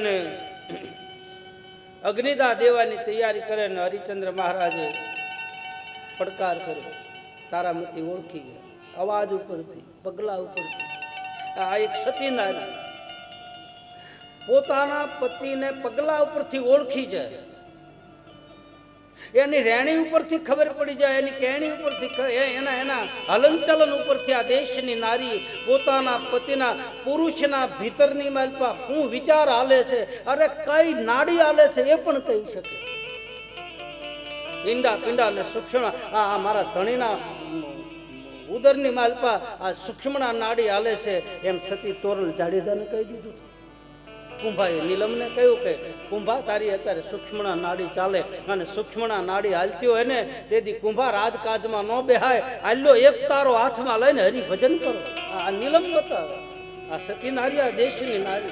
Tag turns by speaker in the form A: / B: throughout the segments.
A: અને અગ્નિદા દેવાની તૈયારી કરે ને હરિચંદ્ર મહારાજે પડકાર કર્યો. તારામતી ઓળખી ગયા. અવાજ ઉપરથી, પગલા ઉપરથી. આ એક સતીનારાયણ પોતાના પતિને પગલા ઉપરથી ઓળખી જાય. એની રહેણી ઉપરથી ખબર પડી જાય, એની કહેણી ઉપરથી એના એના હલનચલન ઉપરથી આ દેશની નારી પોતાના પતિના પુરુષના ભીતરની માલપા શું વિચાર હાલે છે, અરે કઈ નાડી હાલે છે એ પણ કહી શકે. ઈંડા પિંડા અને સૂક્ષ્મ આ મારા ધણીના ઉદરની માલપા આ સૂક્ષ્મના નાડી હાલે છે, એમ સતી તોરલ જાડેજાને કહી દીધું કુંભાએ નીલમને કહ્યું કે, કુંભા, તારી અત્યારે સૂક્ષ્મણા નાડી ચાલે અને સૂક્ષ્મણા નાડી હાલતી હોય ને, તેથી કુંભા રાજકાજમાં ન બેહાય. હાલ્યો એક તારો હાથમાં લઈને હરિભજન કરો. આ નીલમ બતાવે. આ સતી નારી, આ દેશની નારી.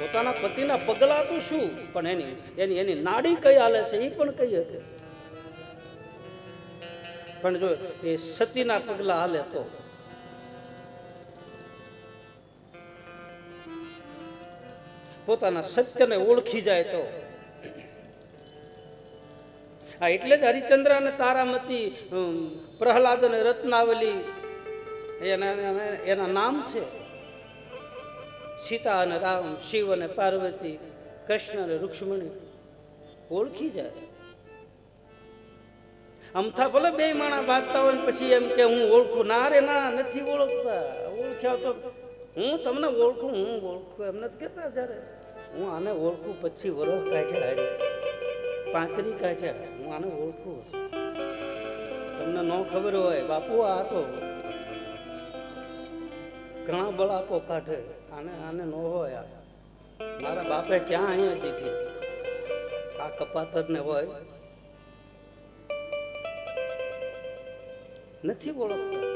A: પોતાના પતિના પગલા તો શું? પણ એની એની એની નાડી કઈ હાલે છે? એ પણ કહી હતી. પણ જો એ સતીના પગલા હાલે તો? પોતાના સત્યને ઓળખી જાય તો. આ એટલે જ હરિચંદ્ર અને તારામતી પ્રહલાદ અને રત્નાવલી, એના, એના- નામ છે. સીતા અને રામ, શિવ અને પાર્વતી, કૃષ્ણ અને રૂક્ષ્મણી ઓળખી જાય. અમથા ભલે બે માણા બાંધતા હોય પછી એમ કે હું ઓળખું. ના રે, ના, નથી ઓળખતા. ઓળખ્યા તો હું તમને ઓળખું, હું ઓળખું, એમને કેતા જ્યારે? હું આને ઓળખું પછી વરસ કાઢે હારી પાંત્રી કાઢે, હું આને ઓળખું. તમને ન ખબર હોય, બાપુ આ તો ઘણા બળાપો કાઢે, આને આને ન હોય આ. મારા બાપે ક્યાં અહીંયા દીધી? આ કપાતરને હોય. નથી ઓળખતા.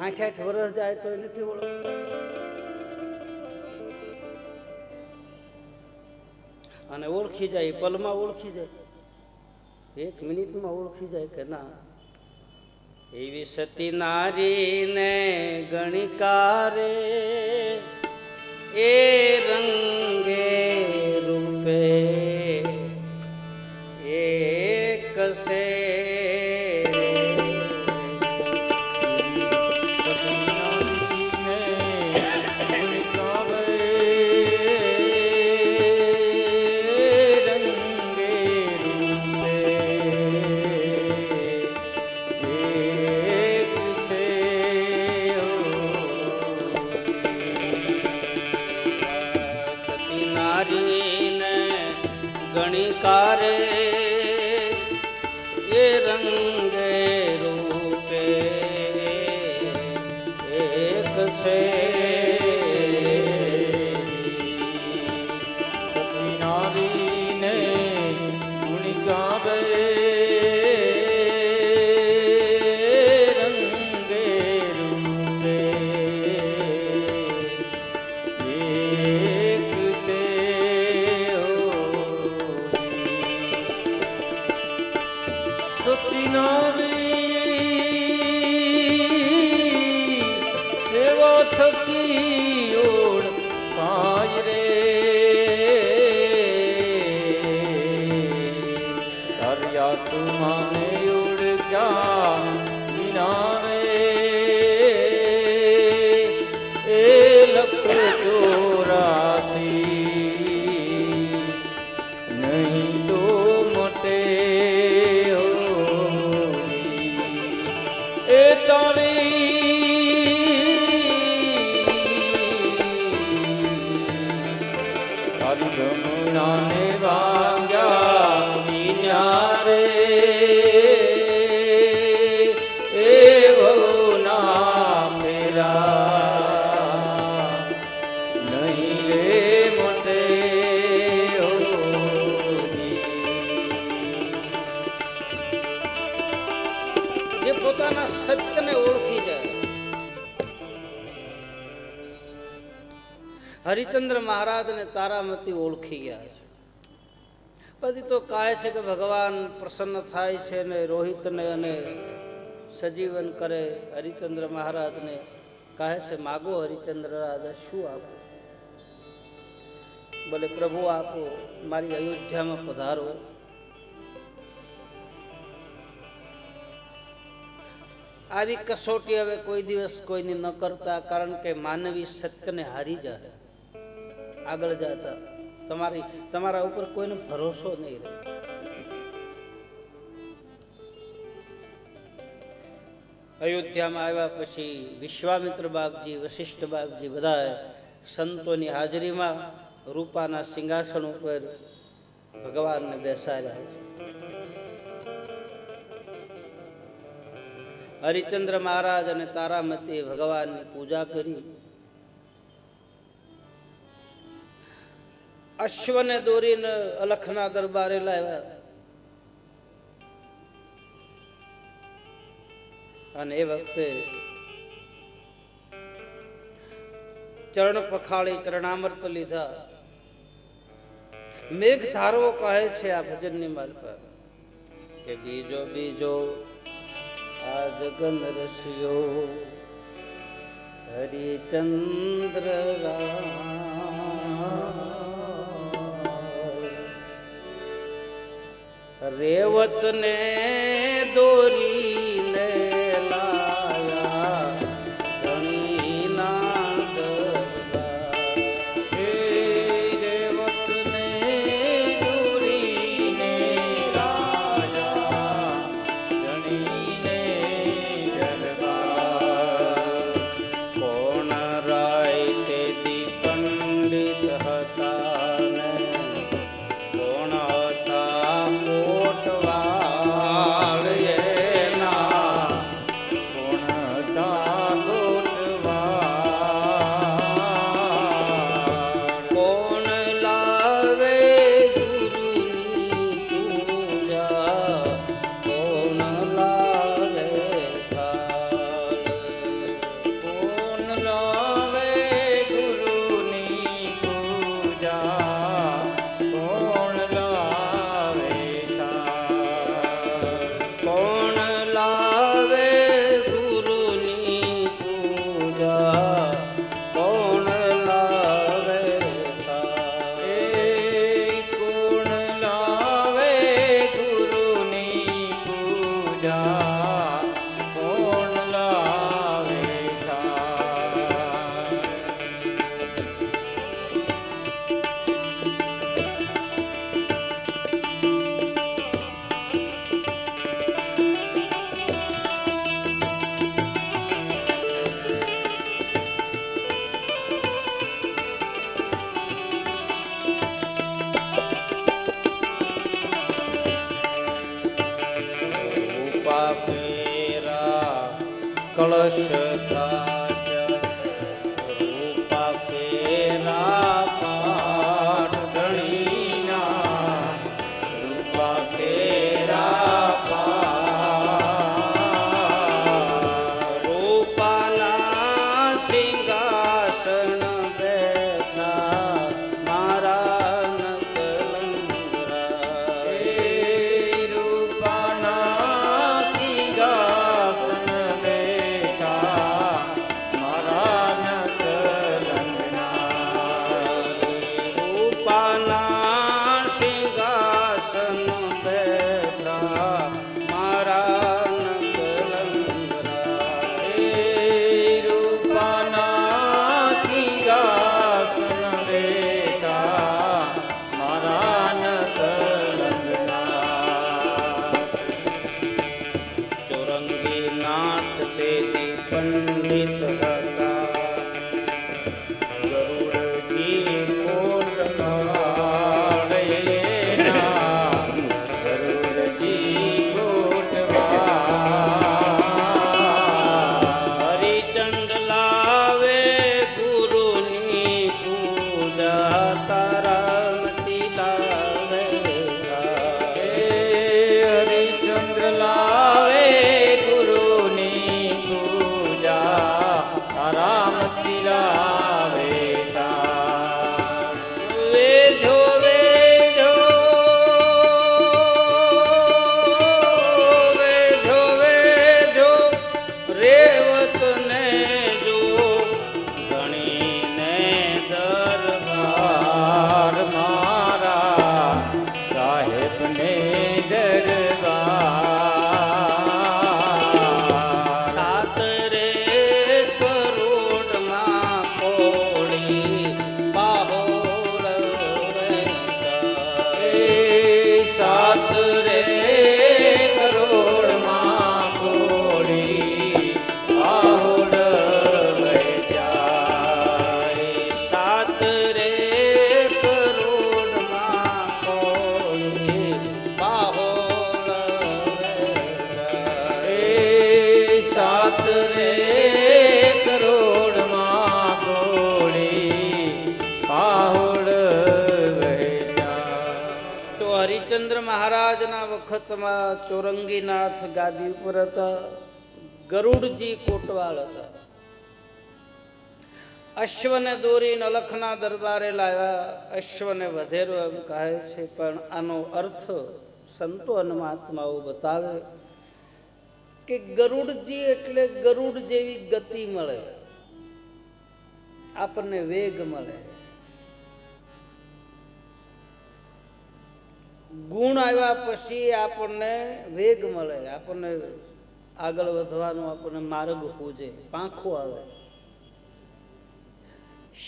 A: આઠ આઠ વર્ષ જાય તો નથી ઓળખ અને ઓળખી જાય, પલમાં ઓળખી જાય. એક મિનિટમાં ઓળખી જાય કે ના? એવી સતી નારીને ગણિકારે એ રંગે ગણિકારે હરિચંદ્ર મહારાજ ને તારામતી ઓળખી ગયા છે. પછી તો કહે છે કે ભગવાન પ્રસન્ન થાય છે ને રોહિતને અને સજીવન કરે હરિચંદ્ર મહારાજને. કહે છે, માગો હરિચંદ્ર રાજા, શું આપો? બોલે, પ્રભુ આપો, મારી અયોધ્યામાં પધારો. આવી કસોટી હવે કોઈ દિવસ કોઈની ન કરતા, કારણ કે માનવી સત્યને હારી જાય આગળ જતા તમારી, તમારા ઉપર કોઈને ભરોસો નહીં રહે. અયોધ્યામાં આવ્યા પછી વિશ્વામિત્ર બાપજી, વશિષ્ઠ બાપજી બધા સંતોની હાજરીમાં રૂપાના સિંહાસન ઉપર ભગવાનને બેસાડ્યા છે. હરિચંદ્ર મહારાજ અને તારામતીએ ભગવાનની પૂજા કરી. અશ્વને દોરીને અલખના દરબારે લાવ્યા. અને એ વખતે ચરણ પખાળી, ચરણામૃત લીધા. મેઘ ધારવો કહે છે આ ભજનની માલ પર કે બીજો બીજો, આ જગન રસિયો, હરિચંદ્ર રેવત ને દોરીને વખતમાં ચોરંગીનાથ ગાદી ઉપર હતા. ગરુડજી કોટવાળ હતા. અશ્વને દોરીને અલખના દરબારે લાવ્યા. અશ્વને વધેરો એમ કહે છે, પણ આનો અર્થ સંતો અને મહાત્માઓ બતાવે કે ગરુડજી એટલે ગરુડ જેવી ગતિ મળે. આપણને વેગ મળે. ગુણ આવ્યા પછી આપણને વેગ મળે, આપણને આગળ વધવાનો આપણને માર્ગ પૂજે પાંખો આવે.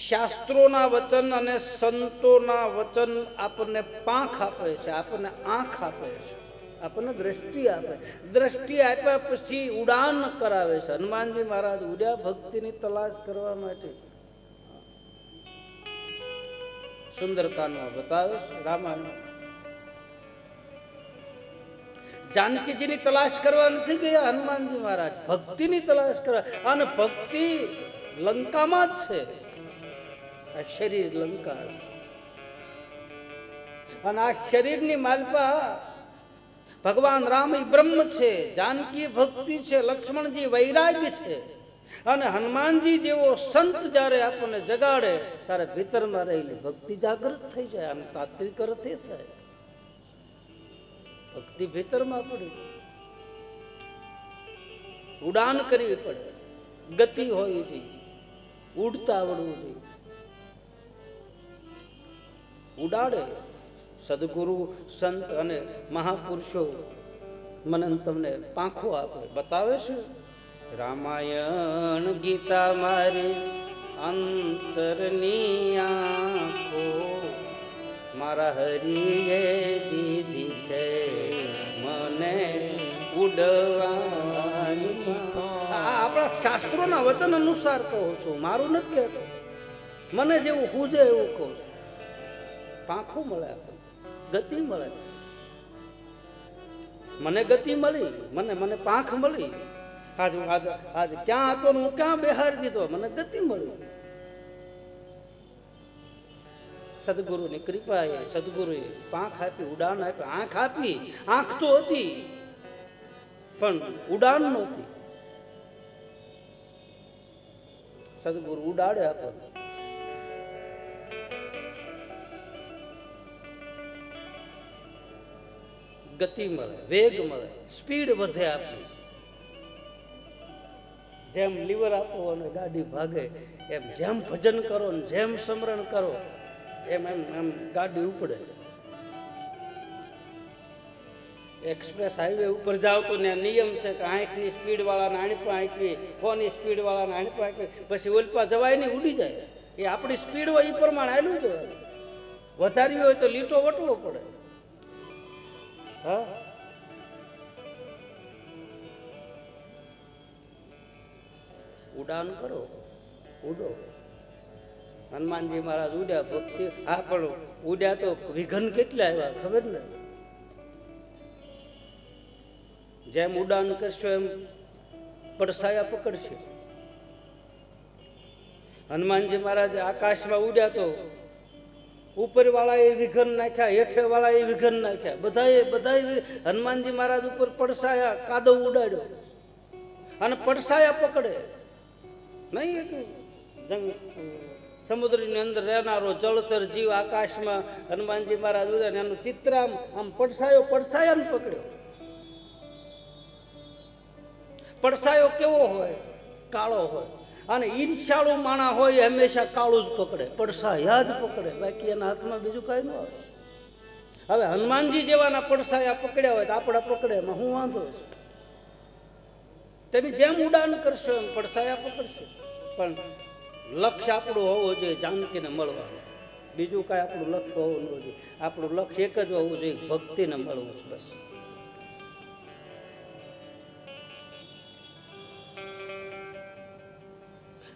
A: શાસ્ત્રોના વચન અને સંતોના વચન આપણને પાંખ આપે છે, આપણને આંખ આપે છે, આપણને દ્રષ્ટિ આપે. દ્રષ્ટિ આપ્યા પછી ઉડાન કરાવે છે. હનુમાનજી મહારાજ ઉડ્યા ભક્તિની તલાશ કરવા માટે. સુંદરકાંડમાં બતાવે રામાયણ. જાનકીજીની તલાશ કરવા નથી ગયા, હનુમાનજી મહારાજ. ભક્તિની તલાશ કરવા. અને ભક્તિ લંકામાં જ છે. આ શરીર લંકા. અને આ શરીરની માલપા ભગવાન રામ એ બ્રહ્મ છે, જાનકી ભક્તિ છે, લક્ષ્મણજી વૈરાગ્ય છે. અને હનુમાનજી જેવો સંત જ્યારે આપણને જગાડે, ત્યારે ભીતરમાં રહેલી ભક્તિ જાગૃત થઈ જાય અને તાત્વિક અર્થે થાય. ભક્તિ ભીતરમાં પડી. ઉડાન કરવી પડે. ગતિ હોવી જોઈએ ઉડતા આવડવું જોઈએ ઉડાડે. સદગુરુ, સંત અને મહાપુરુષો મને તમને પાંખો આપે. બતાવે છે? રામાયણ ગીતા મારી અંતરની આંખો. મારા હરિએ શાસ્ત્રોના વચન અનુસાર કહું છું. મારું નથી કહેતો. મને જેવું હુજે એવું કહું છું. પાંખો મળે ગતિ મળે. મને ગતિ મળી. મને મને પાંખ મળી. આજ હું, આજ આજ ક્યાં હતો હું ક્યાં બેહાર દીધો? મને ગતિ મળી. સદગુરુની કૃપા એ સદગુરુએ પાંખ આપી, ઉડાન આપી. આંખ આપી. આંખ તો હતી. પણ ઉડાન નહોતી. સદગુરુ ઉડાડે આપણને. ગતિ મળે, વેગ મળે, સ્પીડ વધે આપણી. જેમ લીવર આપો અને ગાડી ભાગે, એમ જેમ ભજન કરો ને જેમ સ્મરણ કરો, એમ એમ એમ ગાડી ઉપડે. એક્સપ્રેસ હાઈવે ઉપર જાવ તો ને નિયમ છે કે આઠની સ્પીડ વાળાને આણપા આંકવી ફોની સ્પીડ વાળાને આણપા આંકવી પછી ઓલપા જવાય નહીં, ઉડી જાય. એ આપણી સ્પીડ હોય એ પ્રમાણે આવેલું જ હોય. વધારી હોય તો લીટો વટવો પડે. હા? ઉડાન કરો. ઉડો. હનુમાનજી મહારાજ ઉડ્યા ભક્તિ. હા, પણ ઉડ્યા તો વિઘન કેટલા આવ્યા, ખબર ને? જેમ ઉડાન કરશો એમ પડસાયા પકડશે. હનુમાનજી મહારાજ આકાશમાં ઉડ્યા તો ઉપર વાળા એ વિઘન નાખ્યા હેઠે વાળા એ વિઘન નાખ્યા. બધાએ બધાએ હનુમાનજી મહારાજ ઉપર પડસાયા, કાદવ ઉડાડ્યો. અને પડસાયા પકડે. નહીં જંગ સમુદ્રની અંદર રહેનારો જળચર જીવ આકાશમાં હનુમાનજી મહારાજ ઉડ્યા એનું ચિત્ર આમ પડસાયો, પડસાયાને પકડ્યો. પડસાયો કેવો હોય? કાળો હોય. અને ઈર્ષાળુ માણા હોય હંમેશા કાળું જ પકડે. પડસાયા જ પકડે. બાકી એના હાથમાં બીજું કાંઈ ન આવે. હવે હનુમાનજી જેવાના પડસાયા પકડ્યા હોય તો આપણા પકડે એમાં હું વાંધો છે? તમે જેમ ઉડાન કરશો એમ પડસાયા પકડશો. પણ લક્ષ્ય આપણું હોવું જોઈએ જાનકીને મળવાનું. બીજું કાંઈ આપણું લક્ષ્ય હોવું ન જોઈએ. આપણું લક્ષ્ય એક જ હોવું જોઈએ ભક્તિને મળવું બસ.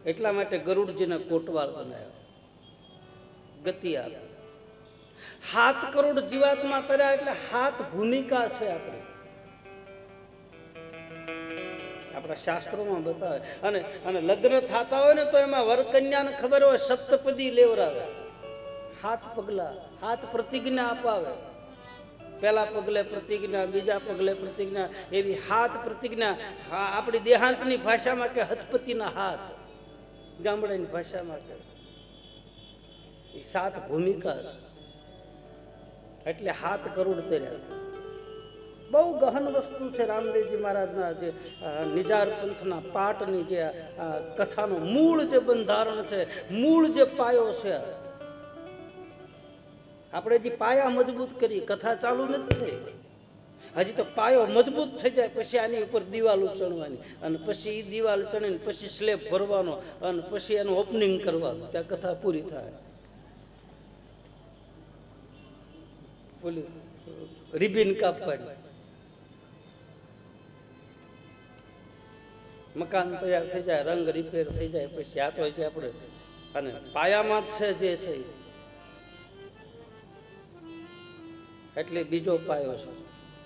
A: એટલા માટે ગરુડજીને કોટવાલ બનાવ્યો ગતિ આપી. હાથ કરોડ જીવાત્મા કર્યા એટલે હાથ ભૂમિકા છે આપણી. આપણા શાસ્ત્રોમાં બતાવે. અને અને લગ્ન થતા હોય ને તો એમાં વરકન્યાને ખબર હોય સપ્તપદી લેવરાવે. હાથ પગલા, હાથ પ્રતિજ્ઞા અપાવે. પહેલા પગલે પ્રતિજ્ઞા, બીજા પગલે પ્રતિજ્ઞા, એવી હાથ પ્રતિજ્ઞા. આપણી દેહાંતની ભાષામાં કે હથપતિના હાથ. ગામડાની ભાષામાં કહે. એ સાત ભૂમિકા છે. એટલે હાથ કરોડ તર્યા બહુ ગહન વસ્તુ છે રામદેવજી મહારાજના જે નિજાર પંથના પાઠની જે કથાનું મૂળ જે બંધારણ છે, મૂળ જે પાયો છે. આપણે જે પાયા મજબૂત કરી કથા ચાલુ નથી થઈ. હજી તો પાયો મજબૂત થઈ જાય, પછી આની ઉપર દિવાલ ઉચણવાની. અને પછી એ દિવાલ ચણીને પછી સ્લેબ ભરવાનો અને પછી એનું ઓપનિંગ કરવાનું. ત્યાં કથા પૂરી થાય. ઓલી, રિબિન કાપવાની. મકાન તૈયાર થઈ જાય, રંગ રિપેર થઈ જાય, પછી આ તો છે આપણે. અને પાયામાં જ છે જે છે એટલે બીજો પાયો છે.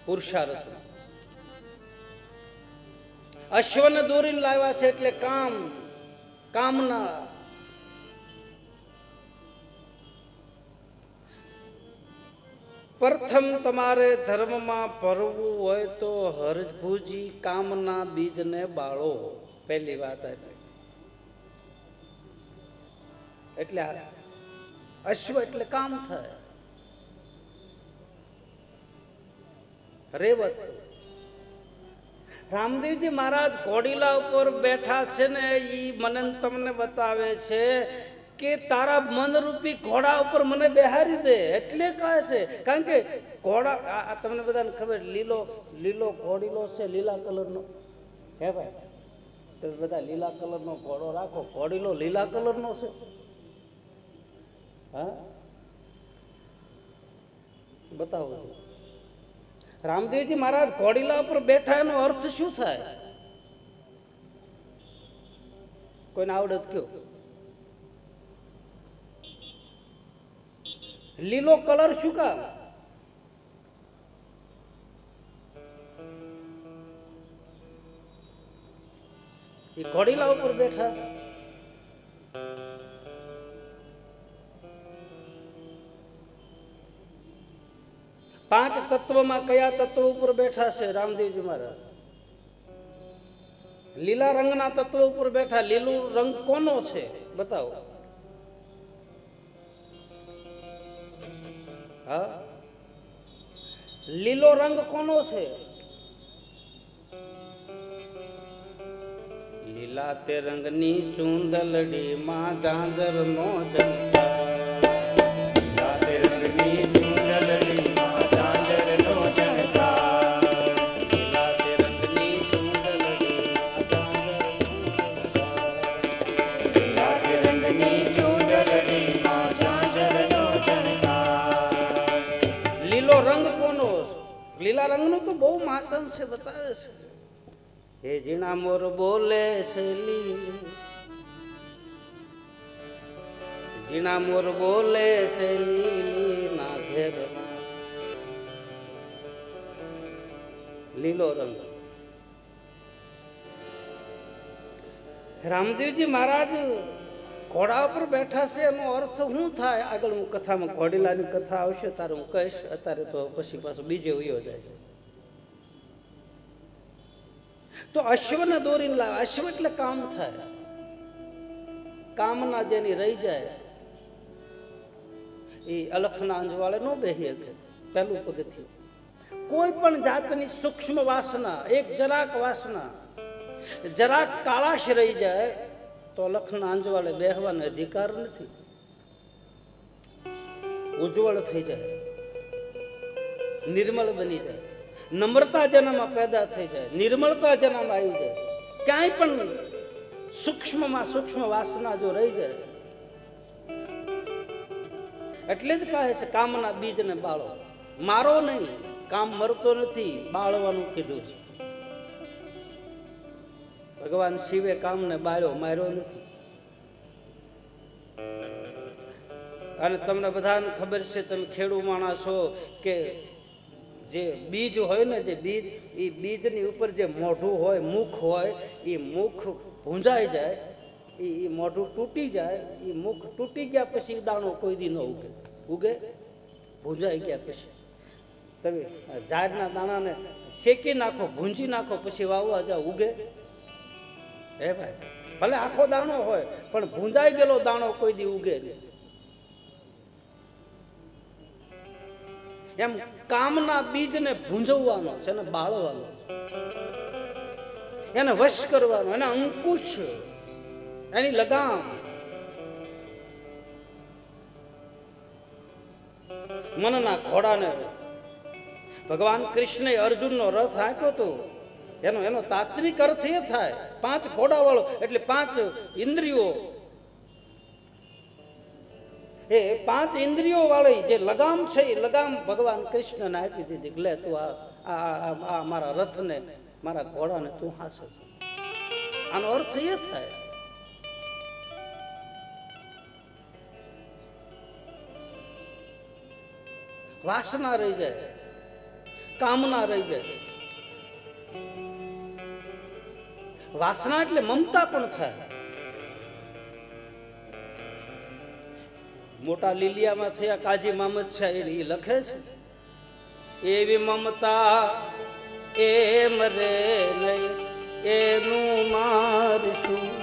A: પુરુષાર્થ. અશ્વને દોરીને લાવ્યા છે એટલે કામ, કામના. પ્રથમ તમારે ધર્મમાં ભરવું હોય તો હરભુજી કામના બીજને બાળો. પહેલી વાત આપી એટલે અશ્વ એટલે કામ થાય. રેવત. રામદેવજી મહારાજ ઘોડીલા ઉપર બેઠા છે ને એ મને તમને બતાવે છે કે તારા મનરૂપી ઘોડા ઉપર મને બેહારી દે, એટલે કહે છે. કારણ કે ઘોડા, આ તમને બધાને ખબર, લીલો લીલો ઘોડીલો છે, લીલા કલરનો. હે ભાઈ? તમે બધા લીલા કલરનો ઘોડો રાખો ઘોડીલો લીલા કલરનો છે. હા? બતાવો છો. રામદેવજી મહારાજ ઘોડીલા ઉપર બેઠા એનો અર્થ શું થાય? કોઈને આવડત કયો? લીલો કલર શું કામ? એ ઘોડીલા ઉપર બેઠા. પાંચ તત્વમાં કયા તત્વ ઉપર બેઠા છે રામદેવજી મહારાજ? લીલા રંગના તત્વ ઉપર બેઠા, લીલું રંગ કોનો છે? બતાવો. હા? લીલો રંગ કોનો છે? લીલા તે રંગની ચૂંદલડી માં જાંજર નો જંતા મોર બોલે છે લીલી મોર બોલે છે ના ઘેર. લીલો રંગ. રામદેવજી મહારાજ, ઘોડા ઉપર બેઠા છે, એનો અર્થ શું થાય? આગળ હું કથામાં ઘોડીલાની કથા આવશે, તારે હું કહીશ, અત્યારે તો પછી પાછું બીજે ઉયો જાય છે. તો અશ્વને દોરીને લાવે. અશ્વ એટલે કામ થાય. કામના જેની રહી જાય, એ અલખના અંજવાળે ન બેહી શકે. પહેલું પગથિયું. કોઈ પણ જાતની સૂક્ષ્મ વાસના, એક જરાક વાસના, જરાક કાળાશ રહી જાય, તો અલખના અંજવાળે બેહવાનો અધિકાર નથી. ઉજ્જવળ થઈ જાય. નિર્મળ બની જાય. નમ્રતા જેનામાં પેદા થઈ જાય, નિર્મળતા જેનામાં આવી જાય ક્યાંય પણ સૂક્ષ્મમાં સૂક્ષ્મ વાસના જો રહી જાય, એટલે જ કહે છે કામના બીજને બાળો. મારો નહીં, કામ મરતો નથી, બાળવાનું કીધું છે. ભગવાન શિવે કામને બાળ્યો, માર્યો નથી. અને તમને બધાને ખબર છે, તમે ખેડૂ માણસ છો કે જે બીજ હોય ને જે બીજ, એ બીજની ઉપર જે મોઢું હોય, મુખ હોય, એ મુખ ભૂંજાઈ જાય, એ મોઢું તૂટી જાય, એ મુખ તૂટી ગયા પછી દાણો કોઈ દી ન ઉગે. ઉગે? ભૂંજાઈ ગયા પછી. તમે ઝાડના દાણાને શેકી નાખો, ભૂંજી નાખો, પછી વાવવા જાઓ, ઉગે? હે ભાઈ? ભલે આખો દાણો હોય, પણ ભૂંજાઈ ગયેલો દાણો કોઈ દી ઉગે નહીં. એમ કામના બીજને ભૂંજવવાનો છે એને બાળવાનો એને વશ કરવાનો, એને અંકુશ, એની લગામ. મનના ઘોડાને ભગવાન કૃષ્ણે અર્જુનનો રથ હાંક્યો હતો એનો એનો તાત્વિક અર્થ એ થાય. પાંચ ઘોડાવાળો, એટલે પાંચ ઇન્દ્રિયો એ પાંચ ઇન્દ્રિયો વાળી જે લગામ છે, એ લગામ ભગવાન કૃષ્ણને આપી દીધી કે લે તું આ આ મારા રથને, મારા ઘોડાને તું હાસે આનો અર્થ એ થાય વાસના રહી જાય, કામના રહી જાય. વાસના એટલે મમતા પણ થાય. મોટા લીલિયામાં થયા કાજી મામદ છે એ લખે છે. એવી મમતા એમ રે નહીં, એનું મારશું